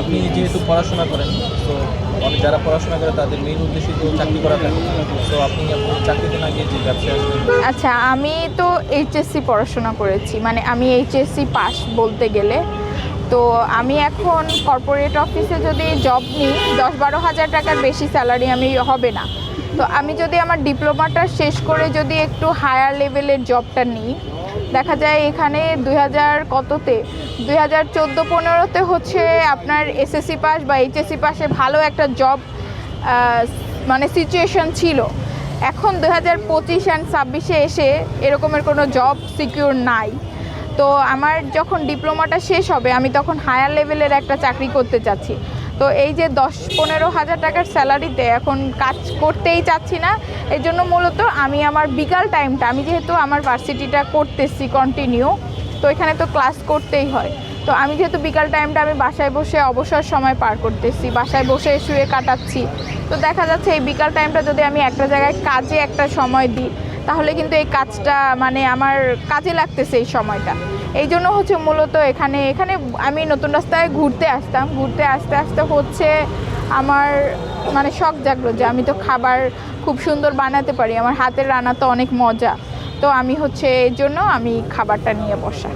আপনি যেহেতু পড়াশোনা করেন, তো অনেক যারা পড়াশোনা করে তাদের মেইন উদ্দেশ্য তো চাকরি করা থাকে। তো আপনি চাকরিতে না গিয়ে যে আসবেন। আচ্ছা আমি তো এইচএসসি পড়াশোনা করেছি মানে আমি এইচএসসি পাস বলতে গেলে। তো আমি এখন কর্পোরেট অফিসে যদি জব নিই দশ বারো হাজার টাকার বেশি স্যালারি আমি হবে না। তো আমি যদি আমার ডিপ্লোমাটা শেষ করে যদি একটু হায়ার লেভেলের জবটা নিই দেখা যায় এখানে দুই হাজার কততে? দুই হাজার চোদ্দ পনেরোতে হচ্ছে আপনার এসএসসি পাস বা এইচএসসি পাসে ভালো একটা জব মানে সিচুয়েশন ছিল। এখন দু হাজার পঁচিশ অ্যান্ড ছাব্বিশে এসে এরকমের কোনো জব সিকিউর নাই। তো আমার যখন ডিপ্লোমাটা শেষ হবে, আমি তখন হায়ার লেভেলের একটা চাকরি করতে চাচ্ছি। তো এই যে দশ পনেরো হাজার টাকার স্যালারিতে এখন কাজ করতেই চাচ্ছি না এই জন্য মূলত আমি আমার বিকাল টাইমটা আমি যেহেতু আমার ভার্সিটিটা করতেছি কন্টিনিউ তো এখানে তো ক্লাস করতেই হয়। তো আমি যেহেতু বিকাল টাইমটা আমি বাসায় বসে অবসর সময় পার করতেছি, বাসায় বসে শুয়ে কাটাচ্ছি। তো দেখা যাচ্ছে এই বিকাল টাইমটা যদি আমি একটা জায়গায় কাজে একটা সময় দিই তাহলে কিন্তু এই কাজটা মানে আমার কাজে লাগতেছে এই সময়টা। এই জন্য হচ্ছে মূলত এখানে এখানে আমি নতুন রাস্তায় ঘুরতে আসতাম। ঘুরতে আসতে আসতে হচ্ছে আমার মানে শখ জাগলো যে আমি তো খাবার খুব সুন্দর বানাতে পারি। আমার হাতের রান্না তো অনেক মজা। তো আমি হচ্ছে এর জন্য আমি খাবারটা নিয়ে বসা।